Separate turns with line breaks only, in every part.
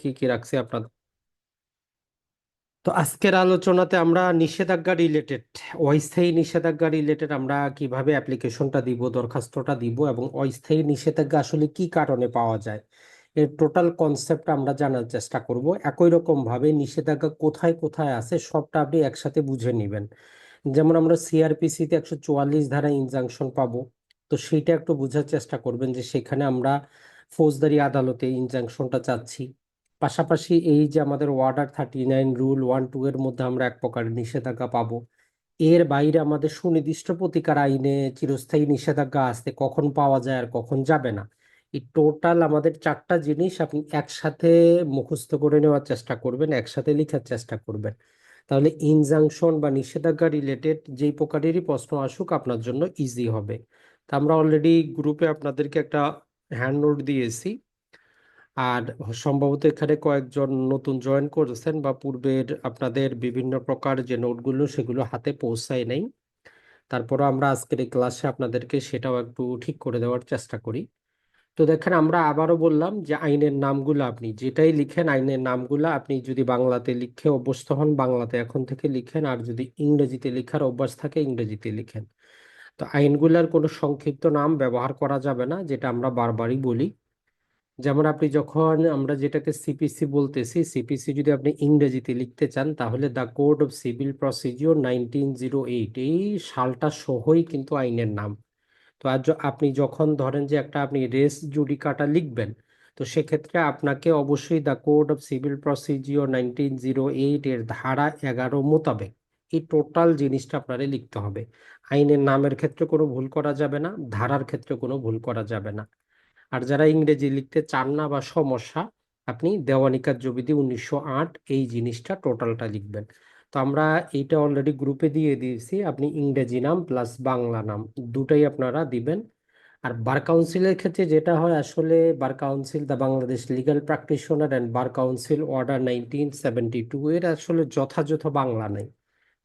কি কি রাখছি আপনাদের তো আজকের আলোচনাতে আমরা নিষেধাজ্ঞা রিলেটেড অস্থায়ী নিষেধাজ্ঞা রিলেটেড আমরা কীভাবে অ্যাপ্লিকেশনটা দিব, দরখাস্তটা দিব এবং অস্থায়ী নিষেধাজ্ঞা আসলে কি কারণে পাওয়া যায়? এর টোটাল কনসেপ্ট আমরা জানার চেষ্টা করব। একই রকম ভাবে নিষেধাজ্ঞা কোথায় কোথায় আছে সবটা আপনি একসাথে বুঝে নেবেন। যেমন আমরা সিআরপিসি তে একশো চুয়াল্লিশ ধারা ইনজাংশন পাবো। তো সেইটা একটু বোঝার চেষ্টা করবেন যে সেখানে আমরা ফৌজদারি আদালতে ইনজাংশনটা চাচ্ছি। পাশাপাশি এই যে আমাদের order thirty nine rule one two এর মধ্যে আমরা এক প্রকার নিষেধাজ্ঞা পাবো। এর বাইরে আমাদের সুনির্দিষ্ট প্রতিকার আইনে চিরস্থায়ী নিষেধাজ্ঞা আসতে কখন পাওয়া যায় আর কখন যাবে না। এই টোটাল আমাদের চারটা জিনিস আপনি একসাথে মুখস্থ করে নেওয়ার চেষ্টা করবেন, একসাথে লেখার চেষ্টা করবেন। তাহলে ইনজাংশন বা নিষেধাজ্ঞা রিলেটেড যেই প্রকারেরই প্রশ্ন আসুক আপনার জন্য ইজি হবে। তা আমরা অলরেডি গ্রুপে আপনাদেরকে একটা হ্যান্ড নোট দিয়েছি। আর সম্ভবত এখানে কয়েকজন নতুন জয়েন করেছেন বা পূর্বের আপনাদের বিভিন্ন প্রকার যে নোটগুলো সেগুলো হাতে পৌঁছায় নাই। তারপরও আমরা আজকের এই ক্লাসে আপনাদেরকে সেটাও একটু ঠিক করে দেওয়ার চেষ্টা করি। তো দেখেন, আমরা আবারও বললাম যে আইনের নামগুলো আপনি যেটাই লিখেন, আইনের নামগুলো আপনি যদি বাংলাতে লিখে অভ্যস্ত হন, বাংলাতে এখন থেকে লিখেন, আর যদি ইংরেজিতে লেখার অভ্যাস থাকে, ইংরেজিতে লিখেন। তো আইনগুলোর কোনো সংক্ষিপ্ত নাম ব্যবহার করা যাবে না, যেটা আমরা বারবারই বলি। যেমন আপনি যখন আমরা যেটাকে সিপিসি বলতেছি সিপিসি যদি আপনি ইংরেজিতে লিখতে চান, তাহলে the code of civil procedure nineteen zero eight, এই সালটা সহই কিন্তু আইনের নাম। তো আজ আপনি যখন ধরেন যে একটা আপনি রেস জুডিকাটা লিখবেন, তো সেক্ষেত্রে আপনাকে অবশ্যই the code of civil procedure nineteen zero eight এর ধারা এগারো মোতাবেক এই টোটাল জিনিসটা আপনারে লিখতে হবে। আইনের নামের ক্ষেত্রে কোনো ভুল করা যাবে না, ধারার ক্ষেত্রে কোনো ভুল করা যাবে না। আর যারা ইংরেজি লিখতে চান না বা সমস্যা, আপনি দেওয়ানি কার্যবিধি উনিশশো আট এই জিনিসটা টোটালটা লিখবেন। তো আমরা এইটা অলরেডি গ্রুপে দিয়ে দিয়েছি, আপনি ইংরেজি নাম প্লাস বাংলা নাম, দুটাই আপনারা দিবেন। আর বার কাউন্সিলের ক্ষেত্রে যেটা হয়, আসলে bar council the Bangladesh legal practitioner and bar council order nineteen seventy two এর আসলে যথাযথ বাংলা নেই।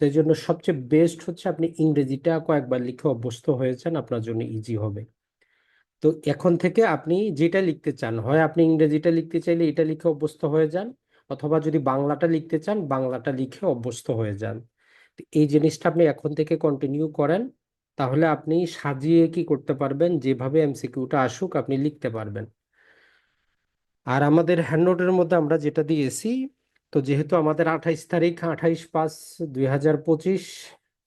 তো জন্য সবচেয়ে বেস্ট হচ্ছে আপনি ইংরেজিটা কয়েকবার লিখে অভ্যস্ত হয়েছেন, আপনার জন্য ইজি হবে। তো এখন থেকে আপনি যেটা লিখতে চান, হয় আপনি ইংরেজিটা লিখতে চাইলে এটা লিখে অভ্যস্ত হয়ে যান, অথবা যদি বাংলাটা লিখতে চান, বাংলাটা লিখে অভ্যস্ত হয়ে যান। এই জিনিসটা আপনি এখন থেকে কন্টিনিউ করেন, তাহলে আপনি সাজিয়ে কি করতে পারবেন, যেভাবে এমসিকিউটা আসুক আপনি লিখতে পারবেন। আর আমাদের হ্যান্ডনোটের মধ্যে আমরা যেটা দিয়েছি, তো যেহেতু আমাদের আঠাইশ তারিখ, আঠাইশ পাঁচ দুই হাজার পঁচিশ,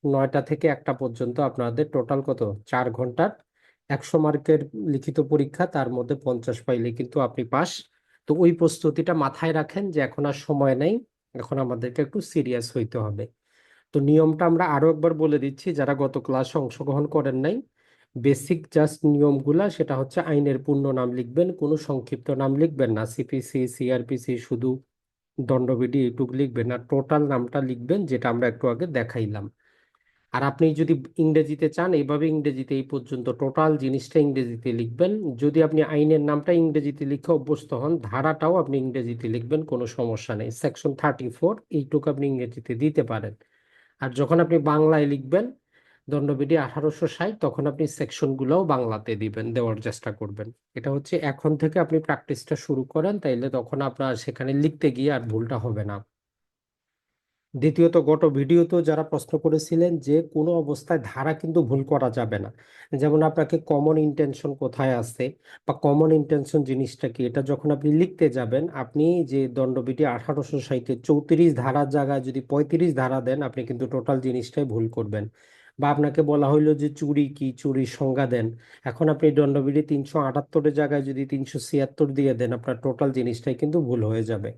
নয়টা থেকে একটা পর্যন্ত আপনাদের টোটাল কত? চার ঘণ্টার। একশো মার্কের লিখিত পরীক্ষা, তার মধ্যে পঞ্চাশ পাইলে কিন্তু আপনি পাস। তো ওই প্রস্তুতিটা মাথায় রাখেন যে এখন আর সময় নেই, এখন আমাদেরকে একটু সিরিয়াস হইতে হবে। তো নিয়মটা আমরা আরও একবার বলে দিচ্ছি, যারা গত ক্লাসে অংশগ্রহণ করেন নাই, বেসিক জাস্ট নিয়মগুলা, সেটা হচ্ছে আইনের পূর্ণ নাম লিখবেন, কোনো সংক্ষিপ্ত নাম লিখবেন না। সিপিসি, সিআরপিসি শুধু দণ্ডবিধি এটুকু লিখবেন আর টোটাল নামটা লিখবেন, যেটা আমরা একটু আগে দেখাইলাম। আর আপনি যদি ইংরেজিতে চান এইভাবে ইংরেজিতে এই পর্যন্ত টোটাল জিনিসটা ইংরেজিতে লিখবেন। যদি আপনি আইনের নামটা ইংরেজিতে লিখে অভ্যস্ত হন, ধারাটাও আপনি ইংরেজিতে লিখবেন, কোনো সমস্যা নেই। সেকশন থার্টি ফোর এইটুকু আপনি ইংরেজিতে দিতে পারেন। আর যখন আপনি বাংলায় লিখবেন, দণ্ডবিধি আঠারোশো ষাট, তখন আপনি সেকশনগুলোও বাংলাতে দিবেন, দেওয়ার চেষ্টা করবেন। এটা হচ্ছে এখন থেকে আপনি প্র্যাকটিসটা শুরু করেন, তাইলে তখন আপনার সেখানে লিখতে গিয়ে আর ভুলটা হবে না। দ্বিতীয়ত গত ভিডিওতেও যারা প্রশ্ন করেছিলেন যে কোনো অবস্থায় ধারা কিন্তু ভুল করা যাবে না। যেমন আপনাকে কমন ইন্টেনশন কোথায় আছে বা কমন ইন্টেনশন জিনিসটা কি? এটা যখন আপনি লিখতে যাবেন, আপনি যে দণ্ডবিধি আঠারোশো ষাটে চৌত্রিশ ধারার জায়গায় যদি পঁয়ত্রিশ ধারা দেন, আপনি কিন্তু টোটাল জিনিসটাই ভুল করবেন। বা আপনাকে বলা হইল যে চুরি কি? চুরির সংজ্ঞা দেন। এখন আপনি দণ্ডবিধি তিনশো আটাত্তরের জায়গায় যদি তিনশো ছিয়াত্তর দিয়ে দেন, আপনার টোটাল জিনিসটাই কিন্তু ভুল হয়ে যাবে।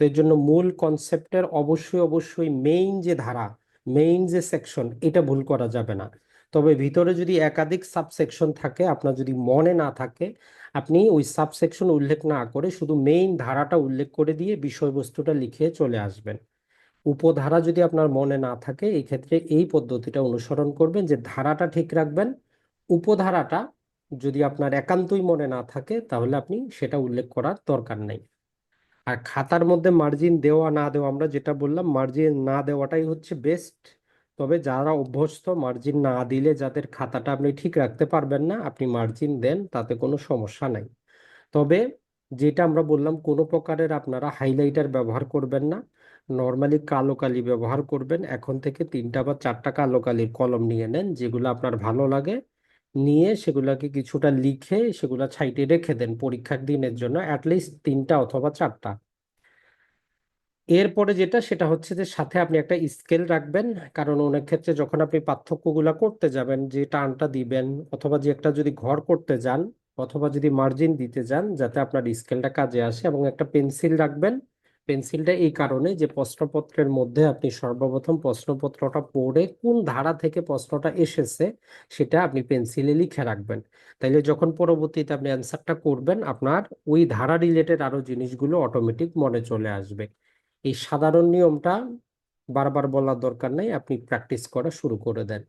তো এর জন্য মূল কনসেপ্টের অবশ্যই অবশ্যই মেইন যে ধারা মেইন যে সেকশন এটা ভুল করা যাবে না। তবে ভিতরে যদি একাধিক সাবসেকশন থাকে, আপনার যদি মনে না থাকে, আপনি ওই সাবসেকশন উল্লেখ না করে শুধু মেইন ধারাটা উল্লেখ করে দিয়ে বিষয়বস্তুটা লিখে চলে আসবেন। উপধারা যদি আপনার মনে না থাকে এই ক্ষেত্রে এই পদ্ধতিটা অনুসরণ করবেন যে ধারাটা ঠিক রাখবেন, উপধারাটা যদি আপনার একান্তই মনে না থাকে, তাহলে আপনি সেটা উল্লেখ করার দরকার নেই। আর খাতার মধ্যে মার্জিন দেওয়া না দেওয়া, আমরা যেটা বললাম মার্জিন না দেওয়াটাই হচ্ছে বেস্ট তবে যারা অভ্যস্ত মার্জিন না দিলে যাদের খাতাটা আপনি ঠিক রাখতে পারবেন না, আপনি মার্জিন দেন, তাতে কোনো সমস্যা নাই। তবে যেটা আমরা বললাম, কোনো প্রকারের আপনারা হাইলাইটার ব্যবহার করবেন না। নর্মালি কালো কালি ব্যবহার করবেন। এখন থেকে তিনটা বা চারটা কালো কালির কলম নিয়ে নেন, যেগুলো আপনার ভালো লাগে। নিয়ে সেগুলাকে কিছুটা লিখে সেগুলা ছাইটে রেখে দেন পরীক্ষার দিনের জন্য অ্যাটলিস্ট তিনটা অথবা চারটা। এরপরে যেটা, সেটা হচ্ছে যে সাথে আপনি একটা স্কেল রাখবেন। কারণ অনেক ক্ষেত্রে যখন আপনি পার্থক্যগুলা করতে যাবেন, যে টানটা দিবেন, অথবা যে একটা যদি ঘর করতে যান, অথবা যদি মার্জিন দিতে যান, যাতে আপনার স্কেলটা কাজে আসে এবং একটা পেন্সিল রাখবেন পেন্সিলটা এই কারণে যে প্রশ্নপত্রের মধ্যে আপনি সর্বপ্রথম প্রশ্নপত্রটা পড়ে কোন ধারা থেকে প্রশ্নটা এসেছে সেটা আপনি পেন্সিলে লিখে রাখবেন। তাইলে যখন পরবর্তীতে আপনি অ্যান্সারটা করবেন, আপনার ওই ধারা রিলেটেড আরও জিনিসগুলো অটোমেটিক মনে চলে আসবে। এই সাধারণ নিয়মটা বারবার বলার দরকার নেই, আপনি প্র্যাকটিস করা শুরু করে দেন।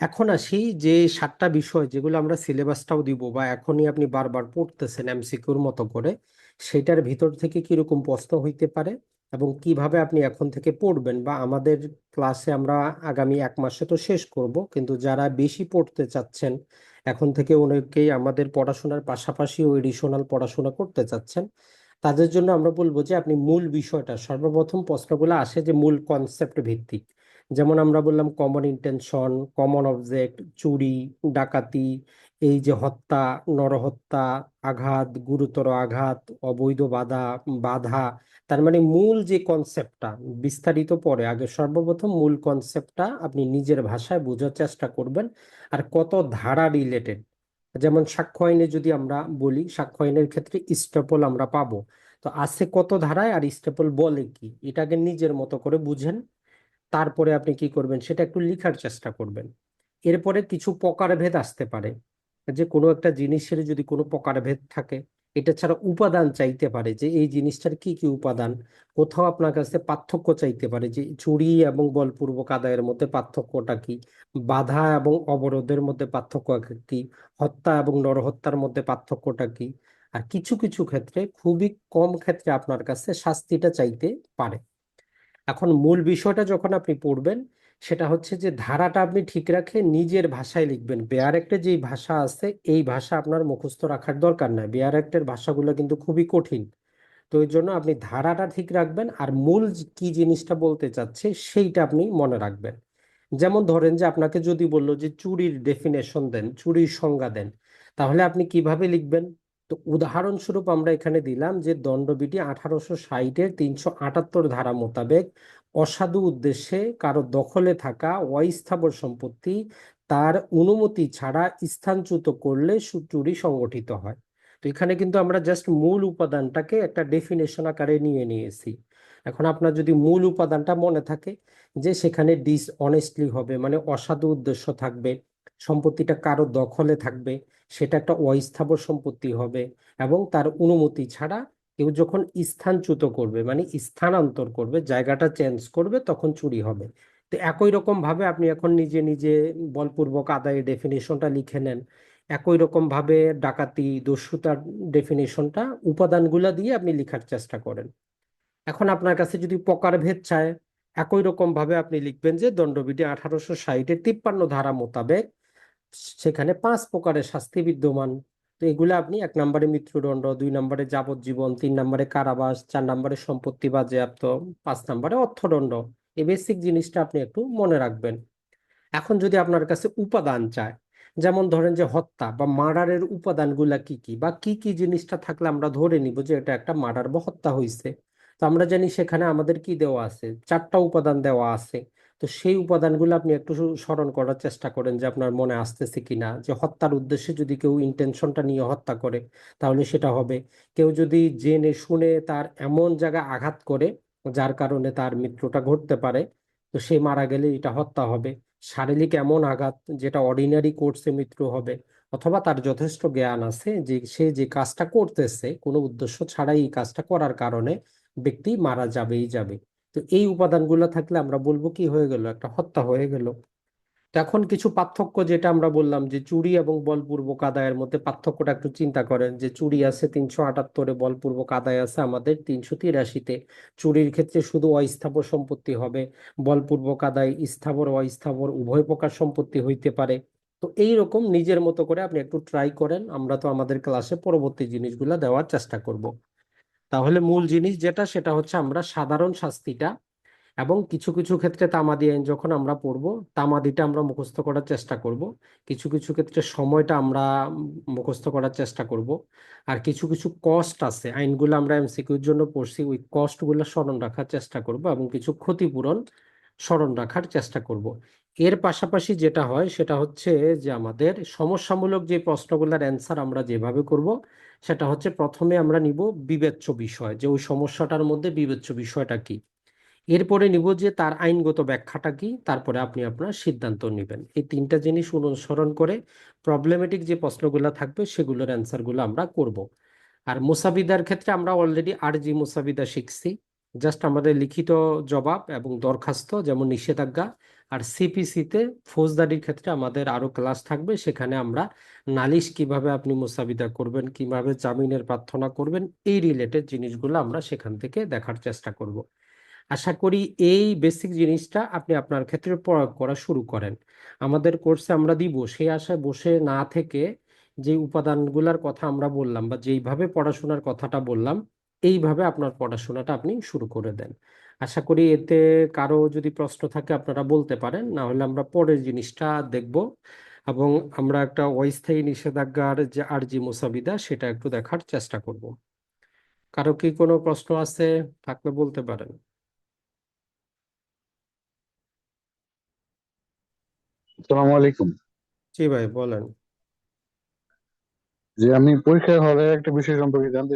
এখন আসি যে সাতটা বিষয় যেগুলো আমরা সিলেবাসটাও দিব বা এখনই আপনি বারবার পড়তেছেন এমসিকিউর মতো করে সেটার ভিতর থেকে কীরকম প্রশ্ন হইতে পারে এবং কীভাবে আপনি এখন থেকে পড়বেন বা আমাদের ক্লাসে আমরা আগামী এক মাসে তো শেষ করব, কিন্তু যারা বেশি পড়তে চাচ্ছেন, এখন থেকে অনেকেই আমাদের পড়াশোনার পাশাপাশি এডিশনাল পড়াশোনা করতে চাচ্ছেন, তাদের জন্য আমরা বলব যে আপনি মূল বিষয়টা, সর্বপ্রথম প্রশ্নগুলো আসে যে মূল কনসেপ্ট ভিত্তিক। যেমন আমরা বললাম কমন ইন্টেনশন কমন অবজেক্ট চুরি, ডাকাতি এই যে হত্যা, নরহত্যা, আঘাত, গুরুতর আঘাত, অবৈধ বাধা বাধা, তার মানে মূল যে কনসেপ্টটা বিস্তারিত পরে, আগে সর্বপ্রথম মূল কনসেপ্টটা আপনি নিজের ভাষায় বোঝার চেষ্টা করবেন আর কত ধারা রিলেটেড যেমন সাক্ষ্য আইনে যদি আমরা বলি, সাক্ষ্য আইনের ক্ষেত্রে স্টেপল আমরা পাবো। তো আছে কত ধারায় আর স্টেপল বলে কি? এটাকে নিজের মতো করে বুঝেন। তারপরে আপনি কি করবেন, সেটা একটু লিখার চেষ্টা করবেন। এরপরে কিছু প্রকারভেদ আসতে পারে। যে কোনো একটা জিনিসের যদি কোনো প্রকারভেদ থাকে, এটা ছাড়া উপাদান চাইতে পারে যে এই জিনিসটার কি কি উপাদান। কোথাও আপনার কাছে পার্থক্য চাইতে পারে যে চুরি এবং বলপূর্বক আদায়ের মধ্যে পার্থক্যটা কি? বাধা এবং অবরোধের মধ্যে পার্থক্য কি? হত্যা এবং নরহত্যার মধ্যে পার্থক্যটা কি? আর কিছু কিছু ক্ষেত্রে খুবই কম ক্ষেত্রে আপনার কাছে শাস্তিটা চাইতে পারে। এখন মূল বিষয়টা যখন আপনি পড়বেন সেটা হচ্ছে যে ধারাটা আপনি ঠিক রাখে নিজের ভাষায় লিখবেন। বেয়ার একটা যেই ভাষা আছে, এই ভাষা আপনার মুখস্থ রাখার দরকার নাই। বেয়ার একটের ভাষাগুলো কিন্তু খুবই কঠিন। তো এই জন্য আপনি ধারাটা ঠিক রাখবেন আর মূল কি জিনিসটা বলতে চাচ্ছে সেইটা আপনি মনে রাখবেন। যেমন ধরেন যে আপনাকে যদি বলল যে চুরির ডেফিনেশন দেন, চুরির সংজ্ঞা দেন, তাহলে আপনি কীভাবে লিখবেন? তো উদাহরণস্বরূপ আমরা এখানে দিলাম যে দণ্ডবিধি আঠারোশো ষাটের তিনশো আটাত্তর ধারা মোতাবেক অসাধু উদ্দেশ্যে কারও দখলে থাকা অস্থাবর সম্পত্তি তার অনুমতি ছাড়া স্থানচ্যুত করলে চুরি সংগঠিত হয়। তো এখানে কিন্তু আমরা জাস্ট মূল উপাদানটাকে একটা ডেফিনেশন আকারে নিয়ে নিয়েছি। এখন আপনার যদি মূল উপাদানটা মনে থাকে যে সেখানে ডিসঅনেস্টলি হবে মানে অসাধু উদ্দেশ্য থাকবে, সম্পত্তিটা কারও দখলে থাকবে, সেটা একটা অস্থাবর সম্পত্তি হবে এবং তার অনুমতি ছাড়া কেউ যখন স্থানচ্যুত করবে মানে স্থানান্তর করবে, জায়গাটা চেঞ্জ করবে, তখন চুরি হবে। তো একই রকম ভাবে আপনি এখন নিজে নিজে বলপূর্বক আদায়ের ডেফিনেশনটা লিখে নেন। একই রকম ভাবে ডাকাতি, দস্যুতার ডেফিনেশনটা উপাদানগুলা দিয়ে আপনি লিখার চেষ্টা করেন। এখন আপনার কাছে যদি প্রকারভেদ চায়, একই রকম ভাবে আপনি লিখবেন যে দণ্ডবিধি আঠারোশো ষাটের তিপ্পান্ন ধারা মোতাবেক, সেখানে পাঁচ প্রকারের শাস্তি বিদ্যমান। তো এগুলো আপনি এক নম্বরে মৃত্যুদণ্ড, দুই নম্বরে যাবজ্জীবন, তিন নম্বরে কারাবাস, চার নম্বরে সম্পত্তি বাজেয়াপ্ত, পাঁচ নম্বরে অর্থদণ্ড। এই বেসিক জিনিসটা আপনি একটু মনে রাখবেন। এখন যদি আপনার কাছে উপাদান চায়, যেমন ধরেন যে হত্যা বা মার্ডারের উপাদানগুলা কি কি বা কি কি জিনিসটা থাকলে আমরা ধরে নিব যে এটা একটা মার্ডার বা হত্যা হয়েছে তো আমরা জানি সেখানে আমাদের কি দেওয়া আছে? চারটা উপাদান দেওয়া আছে। তো সেই উপাদানগুলো আপনি একটু স্মরণ করার চেষ্টা করেন যে আপনার মনে আসতেছে কিনা, যে হত্যার উদ্দেশ্যে যদি কেউ ইন্টেনশনটা নিয়ে হত্যা করে, তাহলে সেটা হবে। কেউ যদি জেনে শুনে তার এমন জায়গায় আঘাত করে, যার কারণে তার মৃত্যুটা ঘটতে পারে, তো সে মারা গেলে এটা হত্যা হবে। শারীরিক এমন আঘাত যেটা অর্ডিনারি কোর্সে মৃত্যু হবে, অথবা তার যথেষ্ট জ্ঞান আছে যে সে যে কাজটা করতেছে, কোনো উদ্দেশ্য ছাড়াই এই কাজটা করার কারণে ব্যক্তি মারা যাবেই যাবে। তো এই উপাদানগুলো থাকলে আমরা বলব কি হয়ে গেল? একটা হত্যা হয়ে গেল। এখন কিছু পার্থক্য যেটা আমরা বললাম যে চুরি এবং বলপূর্বক আদায়ের মধ্যে পার্থক্যটা একটু চিন্তা করেন যে চুরি আছে তিনশো আটাত্তরে, বলপূর্বক আদায় আছে আমাদের তিনশো তিরাশিতে। চুরির ক্ষেত্রে শুধু অস্থাবর সম্পত্তি হবে, বলপূর্বক আদায় স্থাবর, অস্থাবর উভয় প্রকার সম্পত্তি হইতে পারে। তো এইরকম নিজের মতো করে আপনি একটু ট্রাই করেন, আমরা তো আমাদের ক্লাসে পরবর্তী জিনিসগুলো দেওয়ার চেষ্টা করব। তাহলে মূল জিনিস যেটা, সেটা হচ্ছে আমরা সাধারণ শাস্তিটা এবং কিছু কিছু ক্ষেত্রে তামাদি আইন যখন আমরা পড়ব, তামাদিটা আমরা মুখস্থ করার চেষ্টা করব। কিছু কিছু ক্ষেত্রে সময়টা আমরা মুখস্থ করার চেষ্টা করব। আর কিছু কিছু কস্ট আছে, আইনগুলো আমরা এমসিকিউর জন্য পড়ছি, ওই কস্টগুলো স্মরণ রাখার চেষ্টা করব এবং কিছু ক্ষতিপূরণ স্মরণ রাখার চেষ্টা করব। এর পাশাপাশি যেটা হয়, সেটা হচ্ছে যে আমাদের সমস্যামূলক যে প্রশ্নগুলোর অ্যান্সার আমরা যেভাবে করব, সেটা হচ্ছে প্রথমে আমরা নিব বিবেচ্য বিষয়, যে ওই সমস্যাটার মধ্যে বিবেচ্য বিষয়টা কি। এরপরে নিব যে তার আইনগত ব্যাখ্যাটা কি, তারপরে আপনি আপনার সিদ্ধান্ত নেবেন। এই তিনটা জিনিস অনুসরণ করে প্রবলেমেটিক যে প্রশ্নগুলো থাকবে, সেগুলোর অ্যান্সারগুলো আমরা করব। আর মুসাবিদার ক্ষেত্রে আমরা অলরেডি আরজি মুসাবিদা শিখছি। জাস্ট আমাদের লিখিত জবাব এবং দরখাস্ত, যেমন নিষেধাজ্ঞা আর সিপিসিতে ফৌজদারির ক্ষেত্রে আমাদের আরও ক্লাস থাকবে। সেখানে আমরা নালিশ কীভাবে আপনি মুসাবিদা করবেন, কীভাবে জামিনের প্রার্থনা করবেন, এই রিলেটেড জিনিসগুলো আমরা সেখান থেকে দেখার চেষ্টা করব। আশা করি এই বেসিক জিনিসটা আপনি আপনার ক্ষেত্রে প্রয়োগ করা শুরু করেন। আমাদের কোর্সে আমরা দিব, সেই আশায় বসে না থেকে যে উপাদানগুলোর কথা আমরা বললাম বা যেইভাবে পড়াশোনার কথাটা বললাম, এইভাবে আপনার পড়াশোনাটা আপনি শুরু করে দেন। আশা করি এতে কারও যদি প্রশ্ন থাকে আপনারা বলতে পারেন না হলে আমরা পরের জিনিসটা দেখব এবং আমরা একটা অস্থায়ী নিষেধাজ্ঞার যে আরজি মুসাবিদা সেটা একটু দেখার চেষ্টা করব। কারও কি কোনো প্রশ্ন আছে থাকলে বলতে পারেন।
আসসালামু আলাইকুম।
জি ভাই বলেন।
যে আমি পরীক্ষার হলে একটা বিষয় সম্পর্কে জানতে